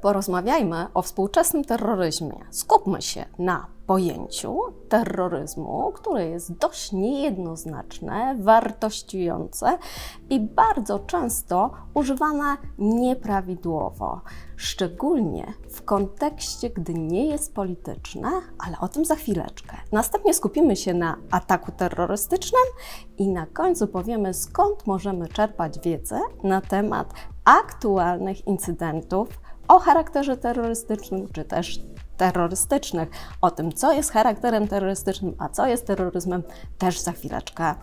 Porozmawiajmy o współczesnym terroryzmie. Skupmy się na pojęciu terroryzmu, które jest dość niejednoznaczne, wartościujące i bardzo często używane nieprawidłowo, szczególnie w kontekście, gdy nie jest polityczne, ale o tym za chwileczkę. Następnie skupimy się na ataku terrorystycznym i na końcu powiemy, skąd możemy czerpać wiedzę na temat aktualnych incydentów o charakterze terrorystycznym, czy też terrorystycznych. O tym, co jest charakterem terrorystycznym, a co jest terroryzmem, też za chwileczkę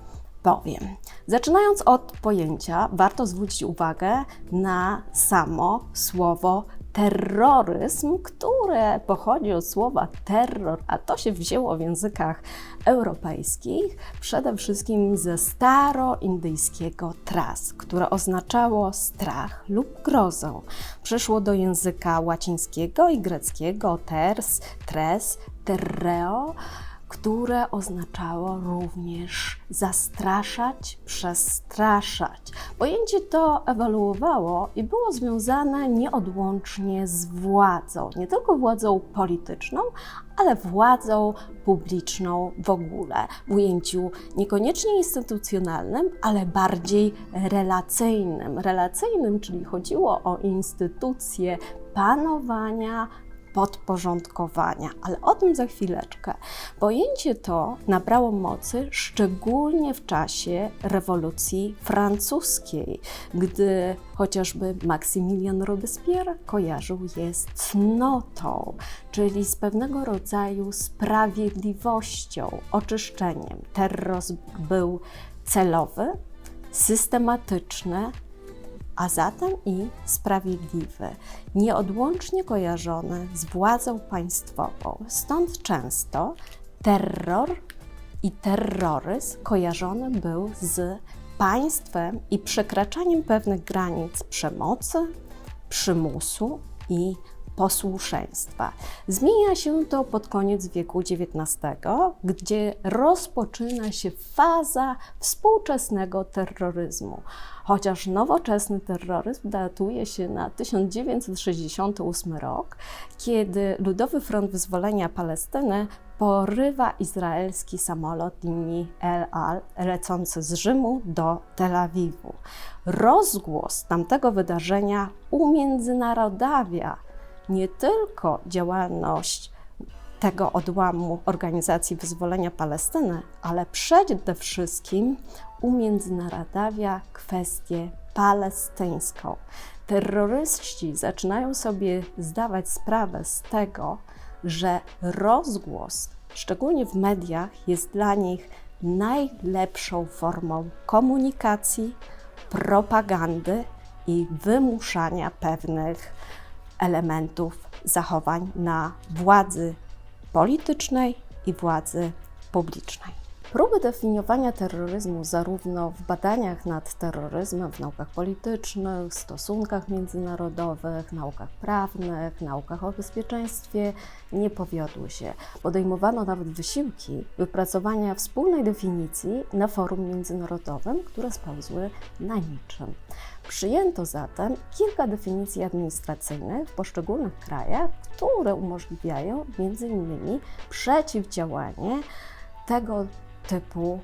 powiem. Zaczynając od pojęcia, warto zwrócić uwagę na samo słowo terroryzm, które pochodzi od słowa terror, a to się wzięło w językach europejskich, przede wszystkim ze staroindyjskiego tras, które oznaczało strach lub grozę. Przeszło do języka łacińskiego i greckiego ters, tres, terreo, które oznaczało również zastraszać, przestraszać. Pojęcie to ewoluowało i było związane nieodłącznie z władzą, nie tylko władzą polityczną, ale władzą publiczną w ogóle, w ujęciu niekoniecznie instytucjonalnym, ale bardziej relacyjnym. Relacyjnym, czyli chodziło o instytucje panowania, podporządkowania, ale o tym za chwileczkę. Pojęcie to nabrało mocy szczególnie w czasie rewolucji francuskiej, gdy chociażby Maksymilian Robespierre kojarzył je z cnotą, czyli z pewnego rodzaju sprawiedliwością, oczyszczeniem. Terroryzm był celowy, systematyczny, a zatem i sprawiedliwy, nieodłącznie kojarzony z władzą państwową. Stąd często terror i terroryzm kojarzony był z państwem i przekraczaniem pewnych granic przemocy, przymusu i posłuszeństwa. Zmienia się to pod koniec wieku XIX, gdzie rozpoczyna się faza współczesnego terroryzmu. Chociaż nowoczesny terroryzm datuje się na 1968 rok, kiedy Ludowy Front Wyzwolenia Palestyny porywa izraelski samolot linii El Al lecący z Rzymu do Tel Awiwu. Rozgłos tamtego wydarzenia umiędzynarodawia nie tylko działalność tego odłamu Organizacji Wyzwolenia Palestyny, ale przede wszystkim umiędzynarodawia kwestię palestyńską. Terroryści zaczynają sobie zdawać sprawę z tego, że rozgłos, szczególnie w mediach, jest dla nich najlepszą formą komunikacji, propagandy i wymuszania pewnych elementów zachowań na władzy politycznej i władzy publicznej. Próby definiowania terroryzmu zarówno w badaniach nad terroryzmem, w naukach politycznych, stosunkach międzynarodowych, naukach prawnych, naukach o bezpieczeństwie nie powiodły się. Podejmowano nawet wysiłki wypracowania wspólnej definicji na forum międzynarodowym, które spełzły na niczym. Przyjęto zatem kilka definicji administracyjnych w poszczególnych krajach, które umożliwiają m.in. przeciwdziałanie tego typu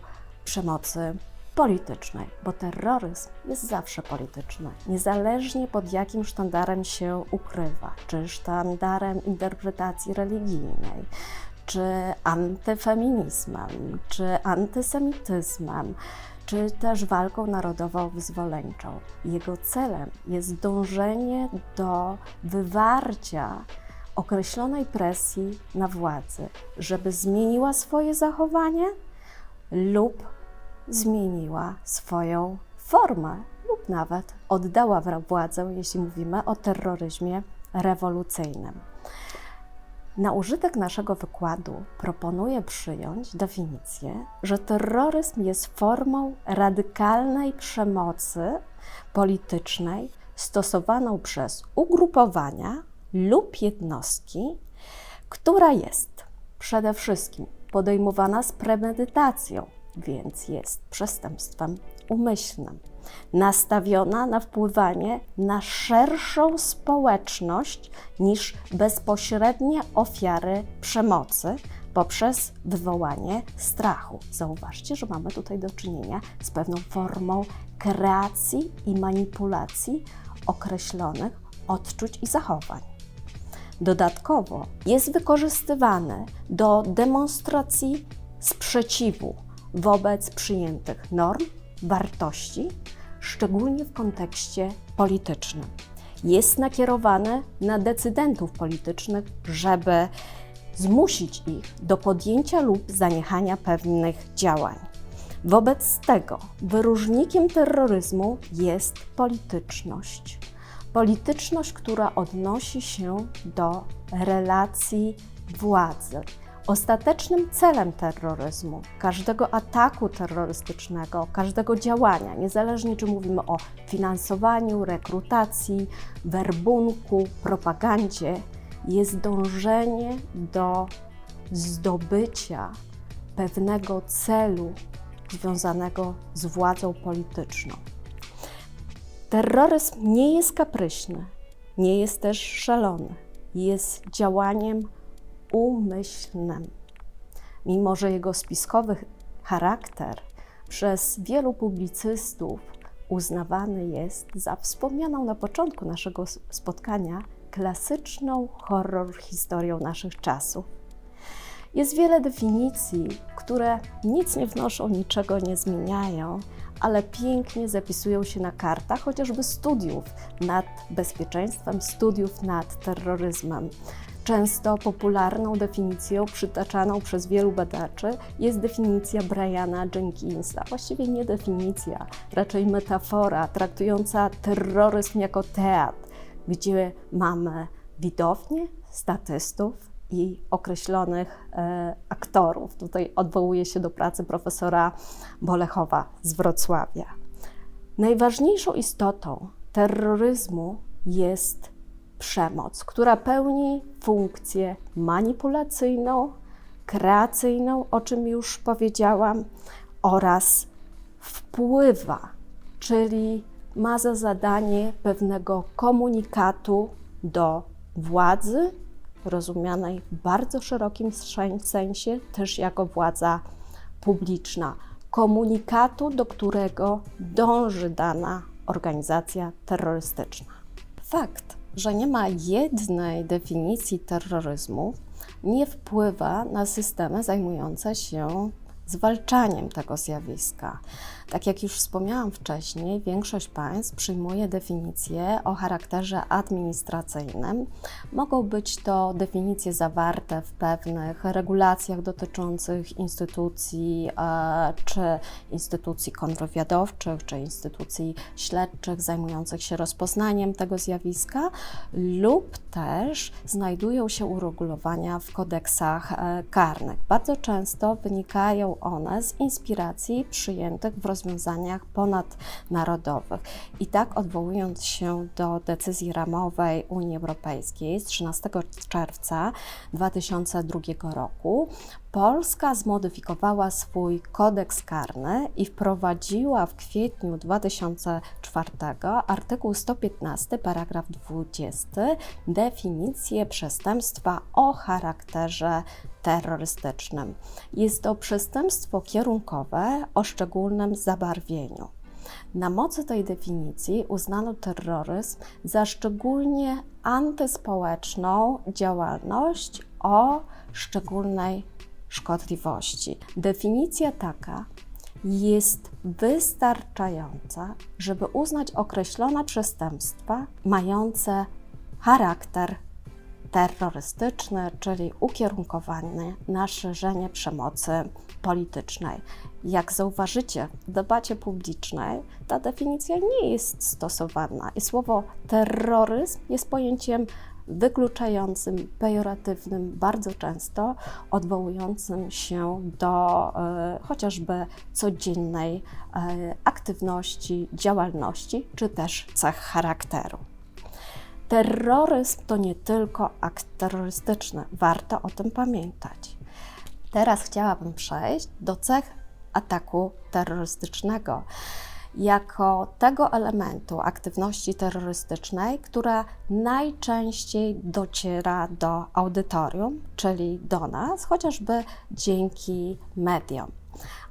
przemocy politycznej, bo terroryzm jest zawsze polityczny, niezależnie pod jakim sztandarem się ukrywa, czy sztandarem interpretacji religijnej, czy antyfeminizmem, czy antysemityzmem, czy też walką narodowo-wyzwoleńczą. Jego celem jest dążenie do wywarcia określonej presji na władzy, żeby zmieniła swoje zachowanie lub zmieniła swoją formę, lub nawet oddała władzę, jeśli mówimy o terroryzmie rewolucyjnym. Na użytek naszego wykładu proponuję przyjąć definicję, że terroryzm jest formą radykalnej przemocy politycznej stosowaną przez ugrupowania lub jednostki, która jest przede wszystkim podejmowana z premedytacją, więc jest przestępstwem umyślnym. Nastawiona na wpływanie na szerszą społeczność niż bezpośrednie ofiary przemocy poprzez wywołanie strachu. Zauważcie, że mamy tutaj do czynienia z pewną formą kreacji i manipulacji określonych odczuć i zachowań. Dodatkowo jest wykorzystywany do demonstracji sprzeciwu wobec przyjętych norm, wartości, szczególnie w kontekście politycznym. Jest nakierowany na decydentów politycznych, żeby zmusić ich do podjęcia lub zaniechania pewnych działań. Wobec tego wyróżnikiem terroryzmu jest polityczność. Polityczność, która odnosi się do relacji władzy. Ostatecznym celem terroryzmu, każdego ataku terrorystycznego, każdego działania, niezależnie czy mówimy o finansowaniu, rekrutacji, werbunku, propagandzie, jest dążenie do zdobycia pewnego celu związanego z władzą polityczną. Terroryzm nie jest kapryśny, nie jest też szalony, jest działaniem umyślnym. Mimo, że jego spiskowy charakter przez wielu publicystów uznawany jest za wspomnianą na początku naszego spotkania klasyczną horror historią naszych czasów. Jest wiele definicji, które nic nie wnoszą, niczego nie zmieniają, ale pięknie zapisują się na kartach chociażby studiów nad bezpieczeństwem, studiów nad terroryzmem. Często popularną definicją przytaczaną przez wielu badaczy jest definicja Briana Jenkinsa. Właściwie nie definicja, raczej metafora traktująca terroryzm jako teatr, gdzie mamy widownię, statystów i określonych e, aktorów. Tutaj odwołuje się do pracy profesora Bolechowa z Wrocławia. Najważniejszą istotą terroryzmu jest przemoc, która pełni funkcję manipulacyjną, kreacyjną, o czym już powiedziałam, oraz wpływa, czyli ma za zadanie pewnego komunikatu do władzy, rozumianej w bardzo szerokim sensie, też jako władza publiczna, komunikatu, do którego dąży dana organizacja terrorystyczna. Fakt, że nie ma jednej definicji terroryzmu, nie wpływa na systemy zajmujące się zwalczaniem tego zjawiska. Tak jak już wspomniałam wcześniej, większość państw przyjmuje definicje o charakterze administracyjnym. Mogą być to definicje zawarte w pewnych regulacjach dotyczących instytucji, e, czy instytucji kontrwywiadowczych, czy instytucji śledczych zajmujących się rozpoznaniem tego zjawiska, lub też znajdują się uregulowania w kodeksach e, karnych. Bardzo często wynikają one z inspiracji przyjętych w rozwiązaniach ponadnarodowych. I tak odwołując się do decyzji ramowej Unii Europejskiej z 13 czerwca 2002 roku, Polska zmodyfikowała swój kodeks karny i wprowadziła w kwietniu 2004 artykuł 115, paragraf 20 definicję przestępstwa o charakterze terrorystycznym. Jest to przestępstwo kierunkowe o szczególnym zabarwieniu. Na mocy tej definicji uznano terroryzm za szczególnie antyspołeczną działalność o szczególnej szkodliwości. Definicja taka jest wystarczająca, żeby uznać określone przestępstwa mające charakter terrorystyczny, czyli ukierunkowany na szerzenie przemocy politycznej. Jak zauważycie, w debacie publicznej ta definicja nie jest stosowana i słowo terroryzm jest pojęciem wykluczającym, pejoratywnym, bardzo często odwołującym się do e, chociażby codziennej e, aktywności, działalności czy też cech charakteru. Terroryzm to nie tylko akt terrorystyczny, warto o tym pamiętać. Teraz chciałabym przejść do cech ataku terrorystycznego jako tego elementu aktywności terrorystycznej, która najczęściej dociera do audytorium, czyli do nas, chociażby dzięki mediom.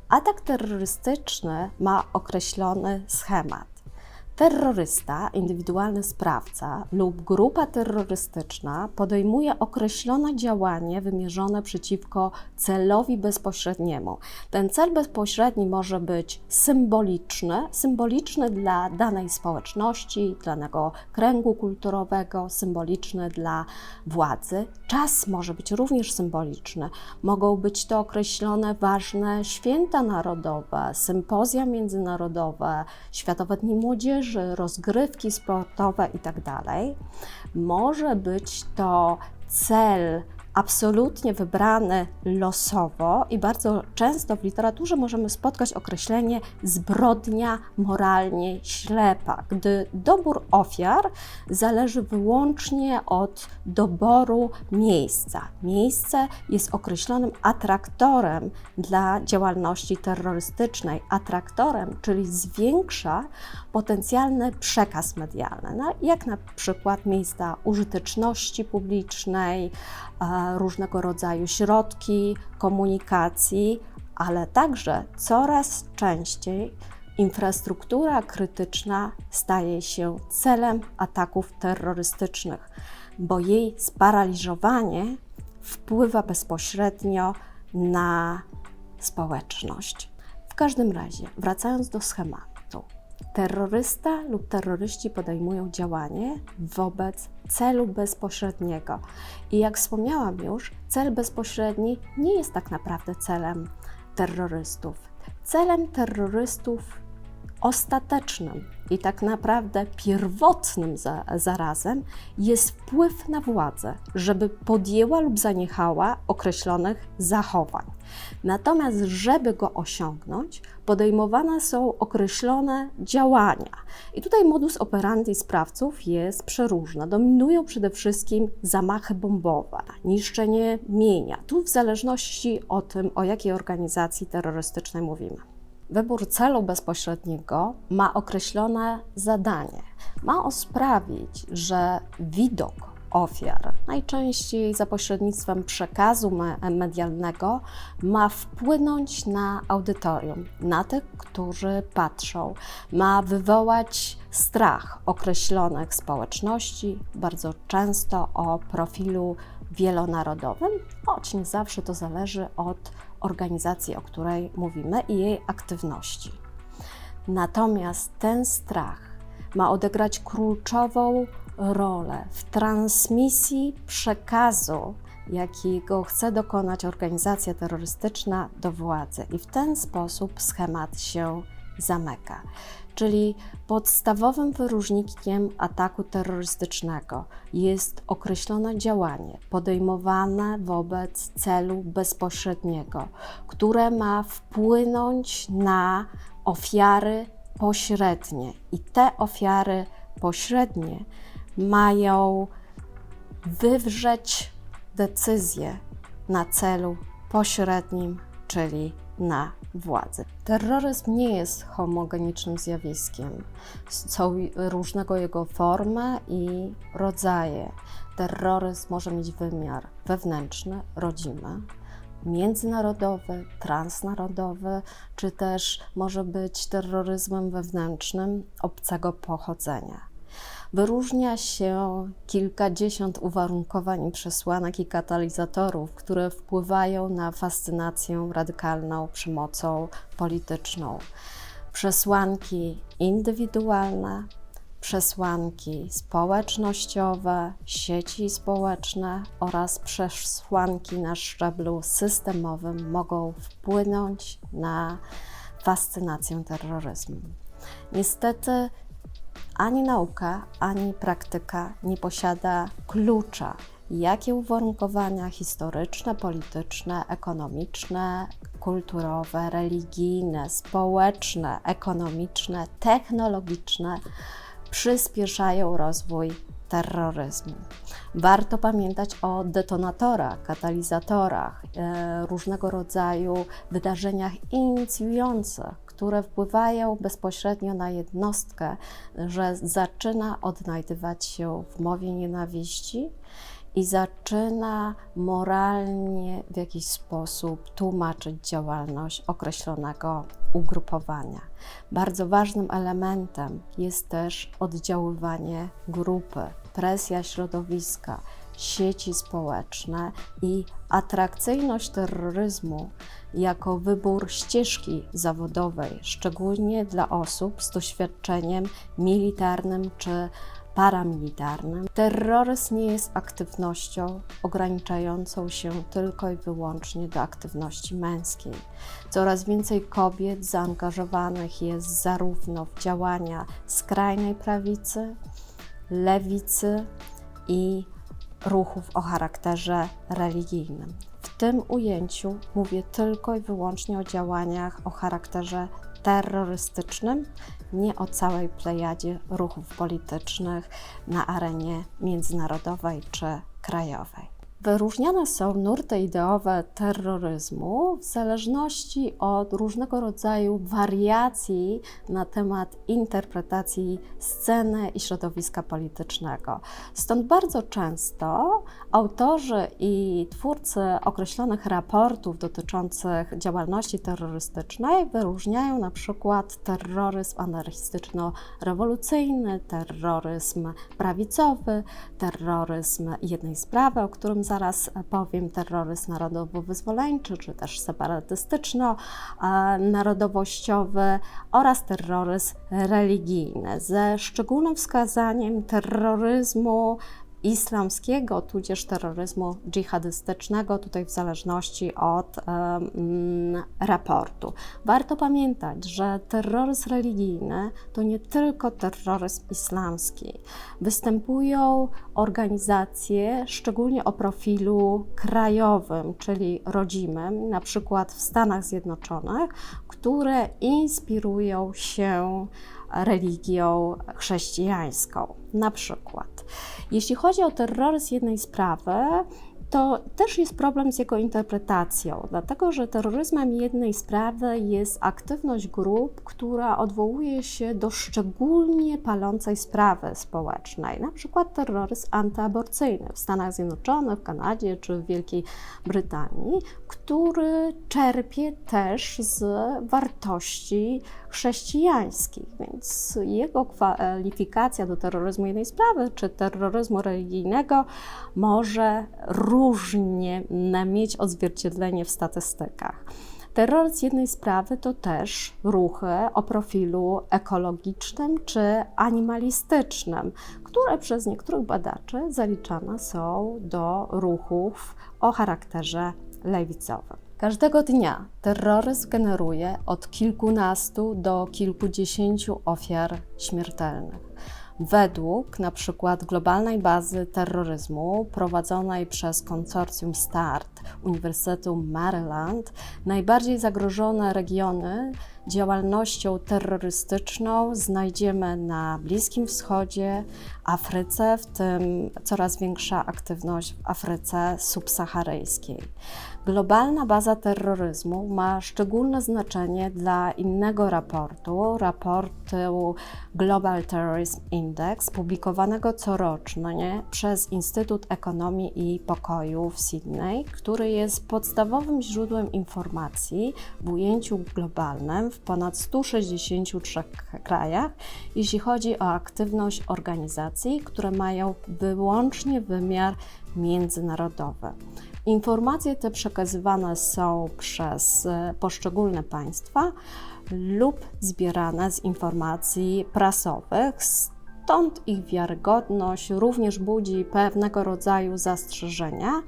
Atak terrorystyczny ma określony schemat. Terrorysta, indywidualny sprawca lub grupa terrorystyczna podejmuje określone działanie wymierzone przeciwko celowi bezpośredniemu. Ten cel bezpośredni może być symboliczny, symboliczny dla danej społeczności, danego kręgu kulturowego, symboliczny dla władzy. Czas może być również symboliczny. Mogą być to określone ważne święta narodowe, sympozja międzynarodowe, Światowe Dni Młodzieży rozgrywki sportowe itd. Może być to cel absolutnie wybrany losowo i bardzo często w literaturze możemy spotkać określenie zbrodnia moralnie ślepa, gdy dobór ofiar zależy wyłącznie od doboru miejsca. Miejsce jest określonym atraktorem dla działalności terrorystycznej. Atraktorem, czyli zwiększa potencjalny przekaz medialny, no, jak na przykład miejsca użyteczności publicznej, różnego rodzaju środki komunikacji, ale także coraz częściej infrastruktura krytyczna staje się celem ataków terrorystycznych, bo jej sparaliżowanie wpływa bezpośrednio na społeczność. W każdym razie, wracając do schematu, terrorysta lub terroryści podejmują działanie wobec celu bezpośredniego. I jak wspomniałam już, cel bezpośredni nie jest tak naprawdę celem terrorystów. Celem terrorystów ostatecznym i tak naprawdę pierwotnym za, zarazem jest wpływ na władzę, żeby podjęła lub zaniechała określonych zachowań. Natomiast, żeby go osiągnąć, podejmowane są określone działania. I tutaj modus operandi sprawców jest przeróżny. Dominują przede wszystkim zamachy bombowe, niszczenie mienia. Tu w zależności o tym, o jakiej organizacji terrorystycznej mówimy. Wybór celu bezpośredniego ma określone zadanie. Ma sprawić, że widok ofiar, najczęściej za pośrednictwem przekazu medialnego, ma wpłynąć na audytorium, na tych, którzy patrzą. Ma wywołać strach określonych społeczności, bardzo często o profilu wielonarodowym, choć nie zawsze to zależy od organizacji, o której mówimy i jej aktywności. Natomiast ten strach ma odegrać kluczową rolę w transmisji przekazu, jakiego chce dokonać organizacja terrorystyczna do władzy, i w ten sposób schemat się zamyka czyli podstawowym wyróżnikiem ataku terrorystycznego jest określone działanie podejmowane wobec celu bezpośredniego, które ma wpłynąć na ofiary pośrednie. I te ofiary pośrednie mają wywrzeć decyzję na celu pośrednim, czyli na władzy. Terroryzm nie jest homogenicznym zjawiskiem. Są różnego jego formy i rodzaje. Terroryzm może mieć wymiar wewnętrzny, rodzimy, międzynarodowy, transnarodowy, czy też może być terroryzmem wewnętrznym obcego pochodzenia. Wyróżnia się kilkadziesiąt uwarunkowań, przesłanek i katalizatorów, które wpływają na fascynację radykalną przemocą polityczną. Przesłanki indywidualne, przesłanki społecznościowe, sieci społeczne oraz przesłanki na szczeblu systemowym mogą wpłynąć na fascynację terroryzmem. Niestety ani nauka, ani praktyka nie posiada klucza, jakie uwarunkowania historyczne, polityczne, ekonomiczne, kulturowe, religijne, społeczne, ekonomiczne, technologiczne przyspieszają rozwój terroryzmu. Warto pamiętać o detonatorach, katalizatorach, e, różnego rodzaju wydarzeniach inicjujących, które wpływają bezpośrednio na jednostkę, że zaczyna odnajdywać się w mowie nienawiści i zaczyna moralnie w jakiś sposób tłumaczyć działalność określonego ugrupowania. Bardzo ważnym elementem jest też oddziaływanie grupy, presja środowiska, sieci społeczne i atrakcyjność terroryzmu jako wybór ścieżki zawodowej, szczególnie dla osób z doświadczeniem militarnym czy paramilitarnym. Terroryzm nie jest aktywnością ograniczającą się tylko i wyłącznie do aktywności męskiej. Coraz więcej kobiet zaangażowanych jest zarówno w działania skrajnej prawicy, lewicy i ruchów o charakterze religijnym. W tym ujęciu mówię tylko i wyłącznie o działaniach o charakterze terrorystycznym, nie o całej plejadzie ruchów politycznych na arenie międzynarodowej czy krajowej. Wyróżniane są nurty ideowe terroryzmu w zależności od różnego rodzaju wariacji na temat interpretacji sceny i środowiska politycznego. Stąd bardzo często autorzy i twórcy określonych raportów dotyczących działalności terrorystycznej wyróżniają na przykład terroryzm anarchistyczno-rewolucyjny, terroryzm prawicowy, terroryzm jednej sprawy, o którym zaraz powiem, terroryzm narodowo-wyzwoleńczy, czy też separatystyczno-narodowościowy oraz terroryzm religijny, ze szczególnym wskazaniem terroryzmu islamskiego, tudzież terroryzmu dżihadystycznego, tutaj w zależności od raportu. Warto pamiętać, że terroryzm religijny to nie tylko terroryzm islamski. Występują organizacje, szczególnie o profilu krajowym, czyli rodzimym, na przykład w Stanach Zjednoczonych, które inspirują się religią chrześcijańską. Na przykład, jeśli chodzi o terroryzm jednej sprawy, to też jest problem z jego interpretacją, dlatego że terroryzmem jednej sprawy jest aktywność grup, która odwołuje się do szczególnie palącej sprawy społecznej, na przykład terroryzm antyaborcyjny w Stanach Zjednoczonych, w Kanadzie czy w Wielkiej Brytanii, który czerpie też z wartości chrześcijańskich, więc jego kwalifikacja do terroryzmu jednej sprawy czy terroryzmu religijnego może różnie mieć odzwierciedlenie w statystykach. Terroryzm jednej sprawy to też ruchy o profilu ekologicznym czy animalistycznym, które przez niektórych badaczy zaliczane są do ruchów o charakterze lewicowym. Każdego dnia terroryzm generuje od kilkunastu do kilkudziesięciu ofiar śmiertelnych. Według na przykład globalnej bazy terroryzmu prowadzonej przez konsorcjum START Uniwersytetu Maryland, najbardziej zagrożone regiony działalnością terrorystyczną znajdziemy na Bliskim Wschodzie, Afryce, w tym coraz większa aktywność w Afryce subsaharyjskiej. Globalna baza terroryzmu ma szczególne znaczenie dla innego raportu, raportu Global Terrorism Index, publikowanego corocznie przez Instytut Ekonomii i Pokoju w Sydney, który jest podstawowym źródłem informacji w ujęciu globalnym w ponad 163 krajach, jeśli chodzi o aktywność organizacji, które mają wyłącznie wymiar międzynarodowy. Informacje te przekazywane są przez e, poszczególne państwa lub zbierane z informacji prasowych. Stąd ich wiarygodność również budzi pewnego rodzaju zastrzeżenia.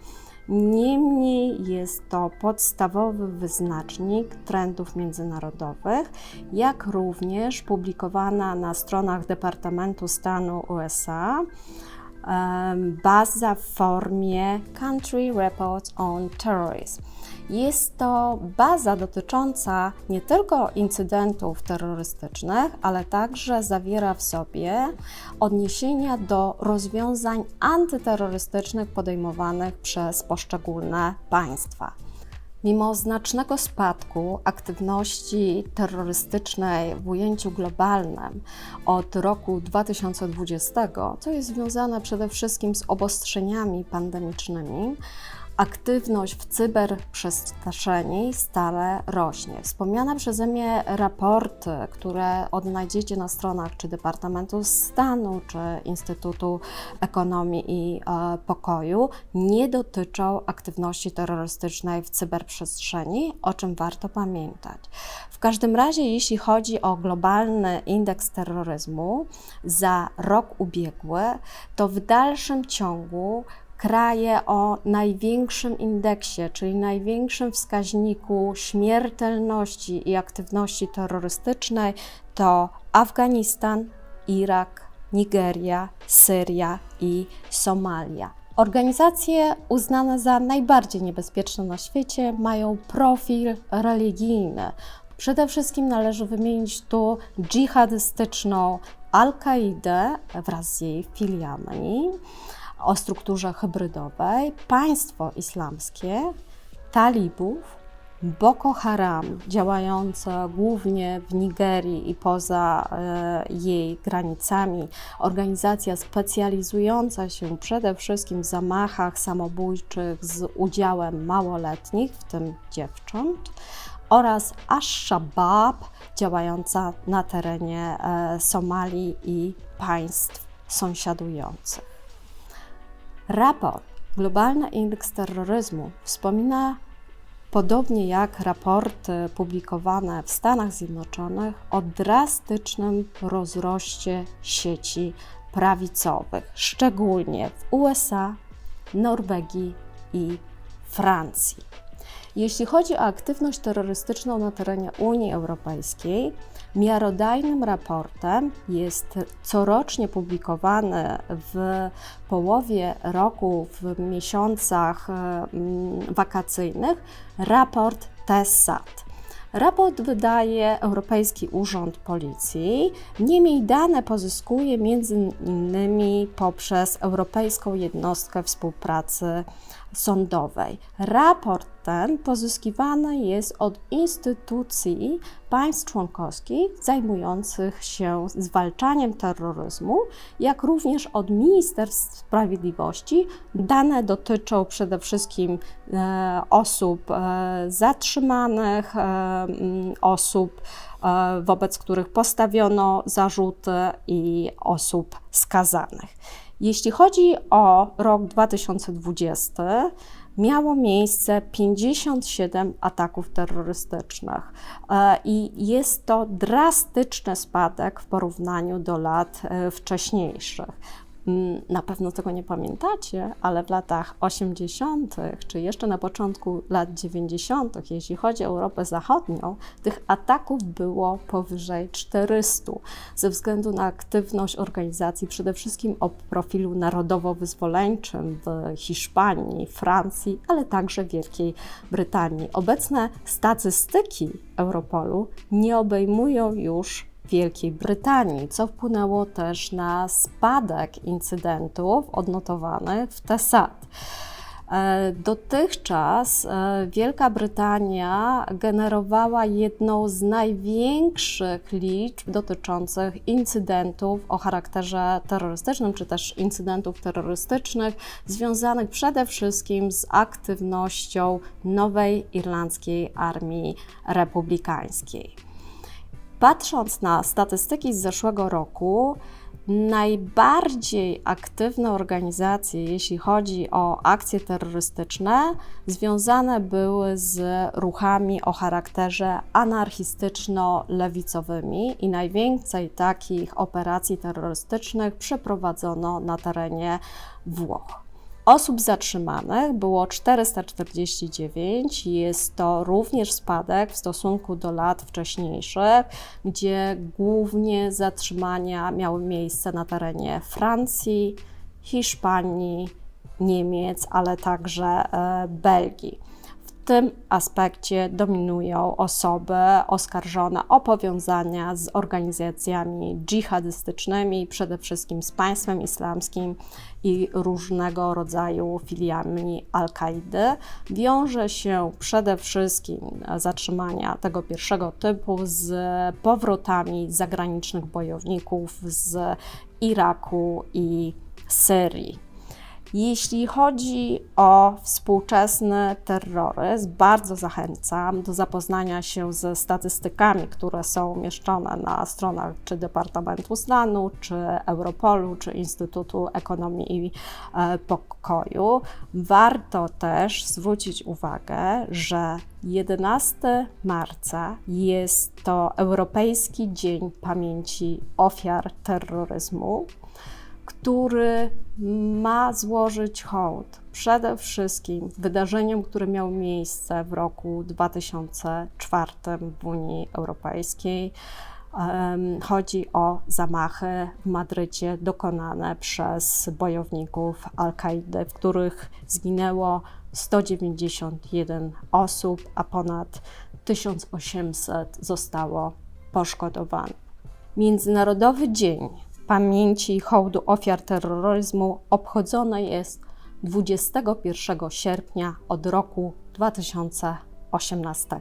Niemniej jest to podstawowy wyznacznik trendów międzynarodowych, jak również publikowana na stronach Departamentu Stanu USA baza w formie Country Reports on Terrorism. Jest to baza dotycząca nie tylko incydentów terrorystycznych, ale także zawiera w sobie odniesienia do rozwiązań antyterrorystycznych podejmowanych przez poszczególne państwa. Mimo znacznego spadku aktywności terrorystycznej w ujęciu globalnym od roku 2020, co jest związane przede wszystkim z obostrzeniami pandemicznymi, aktywność w cyberprzestrzeni stale rośnie. Wspomniane przeze mnie raporty, które odnajdziecie na stronach czy Departamentu Stanu, czy Instytutu Ekonomii i e, Pokoju, nie dotyczą aktywności terrorystycznej w cyberprzestrzeni, o czym warto pamiętać. W każdym razie, jeśli chodzi o globalny indeks terroryzmu za rok ubiegły, to w dalszym ciągu kraje o największym indeksie, czyli największym wskaźniku śmiertelności i aktywności terrorystycznej to Afganistan, Irak, Nigeria, Syria i Somalia. Organizacje uznane za najbardziej niebezpieczne na świecie mają profil religijny. Przede wszystkim należy wymienić tu dżihadystyczną Al-Kaidę wraz z jej filiami o strukturze hybrydowej, państwo islamskie, talibów, Boko Haram, działające głównie w Nigerii i poza e, jej granicami, organizacja specjalizująca się przede wszystkim w zamachach samobójczych z udziałem małoletnich, w tym dziewcząt, oraz Ash-Shabaab, działająca na terenie e, Somalii i państw sąsiadujących. Raport Globalny Indeks Terroryzmu wspomina, podobnie jak raporty publikowane w Stanach Zjednoczonych, o drastycznym rozroście sieci prawicowych, szczególnie w USA, Norwegii i Francji. Jeśli chodzi o aktywność terrorystyczną na terenie Unii Europejskiej, miarodajnym raportem jest corocznie publikowany w połowie roku, w miesiącach mm, wakacyjnych, raport TESSAT. Raport wydaje Europejski Urząd Policji, niemniej dane pozyskuje innymi poprzez Europejską Jednostkę Współpracy Sądowej. Raport ten pozyskiwany jest od instytucji państw członkowskich zajmujących się zwalczaniem terroryzmu, jak również od Ministerstw Sprawiedliwości. Dane dotyczą przede wszystkim e, osób e, zatrzymanych, e, osób, e, wobec których postawiono zarzuty i osób skazanych. Jeśli chodzi o rok 2020, miało miejsce 57 ataków terrorystycznych e, i jest to drastyczny spadek w porównaniu do lat e, wcześniejszych. Mm, na pewno tego nie pamiętacie, ale w latach 80., czy jeszcze na początku lat 90., jeśli chodzi o Europę Zachodnią, tych ataków było powyżej 400 ze względu na aktywność organizacji, przede wszystkim o profilu narodowo-wyzwoleńczym w Hiszpanii, Francji, ale także Wielkiej Brytanii. Obecne statystyki Europolu nie obejmują już Wielkiej Brytanii, co wpłynęło też na spadek incydentów odnotowanych w TESAT. E, dotychczas e, Wielka Brytania generowała jedną z największych liczb dotyczących incydentów o charakterze terrorystycznym, czy też incydentów terrorystycznych, związanych przede wszystkim z aktywnością nowej irlandzkiej armii republikańskiej. Patrząc na statystyki z zeszłego roku, najbardziej aktywne organizacje, jeśli chodzi o akcje terrorystyczne, związane były z ruchami o charakterze anarchistyczno-lewicowymi i najwięcej takich operacji terrorystycznych przeprowadzono na terenie Włoch. Osób zatrzymanych było 449. Jest to również spadek w stosunku do lat wcześniejszych, gdzie głównie zatrzymania miały miejsce na terenie Francji, Hiszpanii, Niemiec, ale także e, Belgii. Tym aspekcie dominują osoby oskarżone o powiązania z organizacjami dżihadystycznymi, przede wszystkim z państwem islamskim i różnego rodzaju filiami Al-Kaidy. Wiąże się przede wszystkim zatrzymania tego pierwszego typu z powrotami zagranicznych bojowników z Iraku i Syrii. Jeśli chodzi o współczesny terroryzm, bardzo zachęcam do zapoznania się ze statystykami, które są umieszczone na stronach czy Departamentu Stanu, czy Europolu, czy Instytutu Ekonomii i e, Pokoju. Warto też zwrócić uwagę, że 11 marca jest to Europejski Dzień Pamięci Ofiar Terroryzmu który ma złożyć hołd przede wszystkim wydarzeniom, które miały miejsce w roku 2004 w Unii Europejskiej. Chodzi o zamachy w Madrycie dokonane przez bojowników Al-Kaidy, w których zginęło 191 osób, a ponad 1800 zostało poszkodowanych. Międzynarodowy Dzień pamięci i hołdu ofiar terroryzmu obchodzone jest 21 sierpnia od roku 2018.